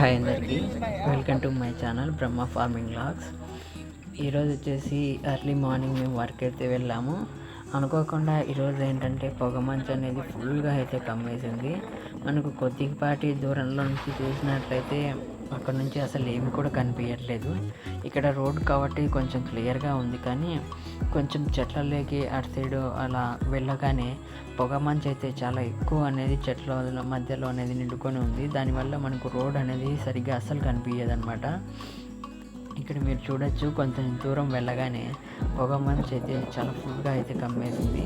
Hi అందరికీ. Welcome to my channel Brahma farming logs ఈరోజు వచ్చేసి ఎర్లీ మార్నింగ్ మేము వర్క్ అయితే వెళ్ళాము. అనుకోకుండా ఈరోజు ఏంటంటే పొగమంచు అనేది ఫుల్గా అయితే కమ్మేసింది. మనకు కొద్దిపాటి దూరంలో నుంచి చూసినట్లయితే అక్కడ నుంచి అసలు ఏమి కూడా కనిపించట్లేదు ఇక్కడ రోడ్ కాబట్టి కొంచెం క్లియర్గా ఉంది కానీ కొంచెం చెట్లలోకి అటు సైడ్ అలా వెళ్ళగానే పొగ మంచు అయితే చాలా ఎక్కువ అనేది చెట్ల మధ్యలో అనేది నిండుకొని ఉంది. దానివల్ల మనకు రోడ్ అనేది సరిగ్గా అస్సలు కనిపించదు అనమాట ఇక్కడ మీరు చూడొచ్చు కొంచెం దూరం వెళ్ళగానే పొగ మంచు అయితే చాలా ఫుల్గా అయితే కమ్మేసింది.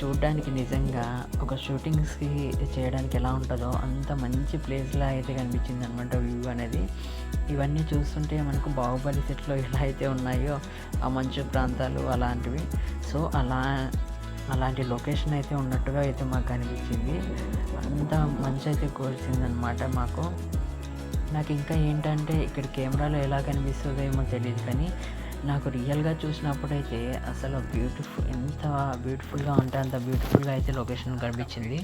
చూడడానికి నిజంగా ఒక షూటింగ్స్కి చేయడానికి ఎలా ఉంటుందో అంత మంచి ప్లేస్లా అయితే కనిపించింది అనమాట వ్యూ అనేది. ఇవన్నీ చూస్తుంటే మనకు బాహుబలి సెట్లో ఎలా అయితే ఉన్నాయో ఆ మంచు ప్రాంతాలు అలాంటివి. సో అలా అలాంటి లొకేషన్ అయితే ఉన్నట్టుగా అయితే మాకు అనిపించింది. అంత మంచి అయితే కోల్చిందనమాట మాకు. నాకు ఇంకా ఏంటంటే ఇక్కడ కెమెరాలో ఎలా కనిపిస్తుందో ఏమో తెలియదు కానీ నాకు రియల్గా చూసినప్పుడైతే అసలు బ్యూటిఫుల్ ఎంత బ్యూటిఫుల్గా ఉంటే అంత బ్యూటిఫుల్గా అయితే లొకేషన్ కనిపించింది.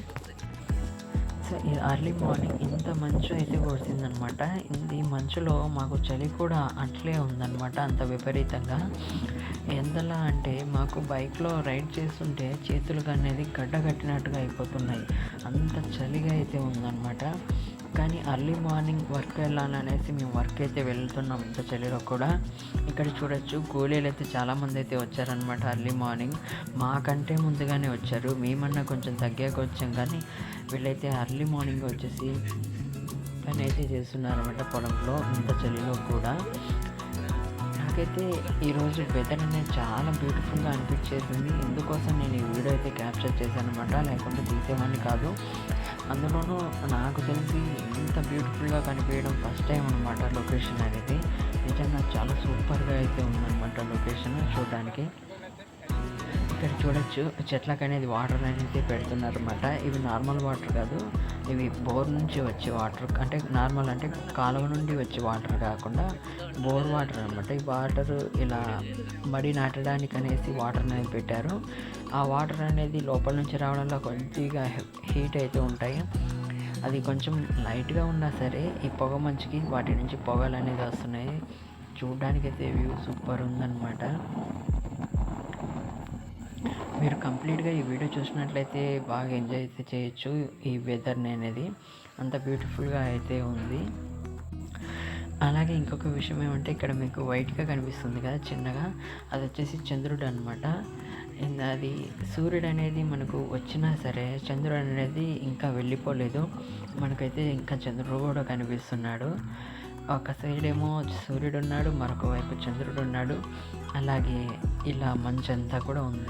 సో ఈ అర్లీ మార్నింగ్ ఇంత మంచు అయితే కొడుతుందనమాట ఈ మంచులో మాకు చలి కూడా అట్లే ఉందన్నమాట అంత విపరీతంగా. ఎంతలా అంటే మాకు బైక్లో రైడ్ చేస్తుంటే చేతులకు అనేది గడ్డ కట్టినట్టుగా అయిపోతున్నాయి. అంత చలిగా అయితే ఉందన్నమాట. కానీ అర్లీ మార్నింగ్ వర్క్ వెళ్ళాలనేసి మేము వర్క్ అయితే వెళ్తున్నాం ఇంత చలిలో కూడా. ఇక్కడ చూడొచ్చు కూలీలు అయితే చాలామంది అయితే వచ్చారనమాట అర్లీ మార్నింగ్ మాకంటే ముందుగానే వచ్చారు. మేమన్నా కొంచెం తగ్గాక వచ్చాం కానీ వీళ్ళైతే అర్లీ మార్నింగ్ వచ్చేసి పని అయితే చేస్తున్నారనమాట పొలంలో ఇంత చలిలో కూడా. నాకైతే ఈరోజు వెదర్ అనేది చాలా బ్యూటిఫుల్గా అనిపించేసింది. ఇందుకోసం నేను ఈ వీడియో అయితే క్యాప్చర్ చేశాను అనమాట లేకుంటే తీసేవాడిని కాదు. అందులోనూ నాకు తెలిసి ఇంత బ్యూటిఫుల్గా కనిపించడం ఫస్ట్ టైం అనమాట లొకేషన్ అనేది. నిజంగా చాలా సూపర్గా అయితే ఉందన్నమాట లొకేషన్ చూడడానికి. ఇక్కడ చూడొచ్చు. చెట్లకు అనేది వాటర్ అనేది పెడుతున్నారు అనమాట ఇవి నార్మల్ వాటర్ కాదు. ఇవి బోర్ నుంచి వచ్చే వాటర్ అంటే నార్మల్ అంటే కాలువ నుండి వచ్చే వాటర్ కాకుండా బోర్ వాటర్ అనమాట ఈ వాటర్ ఇలా మడి నాటడానికి అనేసి వాటర్ అనేది పెట్టారు. ఆ వాటర్ అనేది లోపల నుంచి రావడంలో కొద్దిగా హీట్ అయితే ఉంటాయి. అది కొంచెం లైట్గా ఉన్నా సరే ఈ పొగ మంచుకి వాటి నుంచి పొగలు అనేది వస్తున్నాయి. చూడడానికి అయితే వ్యూ సూపర్ ఉందన్నమాట. మీరు కంప్లీట్గా ఈ వీడియో చూసినట్లయితే బాగా ఎంజాయ్ అయితే చేయొచ్చు ఈ వెదర్ని అనేది. అంత బ్యూటిఫుల్గా అయితే ఉంది. అలాగే ఇంకొక విషయం ఏమంటే ఇక్కడ మీకు వైట్గా కనిపిస్తుంది కదా చిన్నగా. అది వచ్చేసి చంద్రుడు అనమాట అది సూర్యుడు అనేది మనకు వచ్చినా సరే చంద్రుడు అనేది ఇంకా వెళ్ళిపోలేదు. మనకైతే ఇంకా చంద్రుడు కూడా కనిపిస్తున్నాడు. ఒక సైడ్ ఏమో సూర్యుడు ఉన్నాడు మరొక వైపు చంద్రుడు ఉన్నాడు. అలాగే ఇలా మంచంతా కూడా ఉంది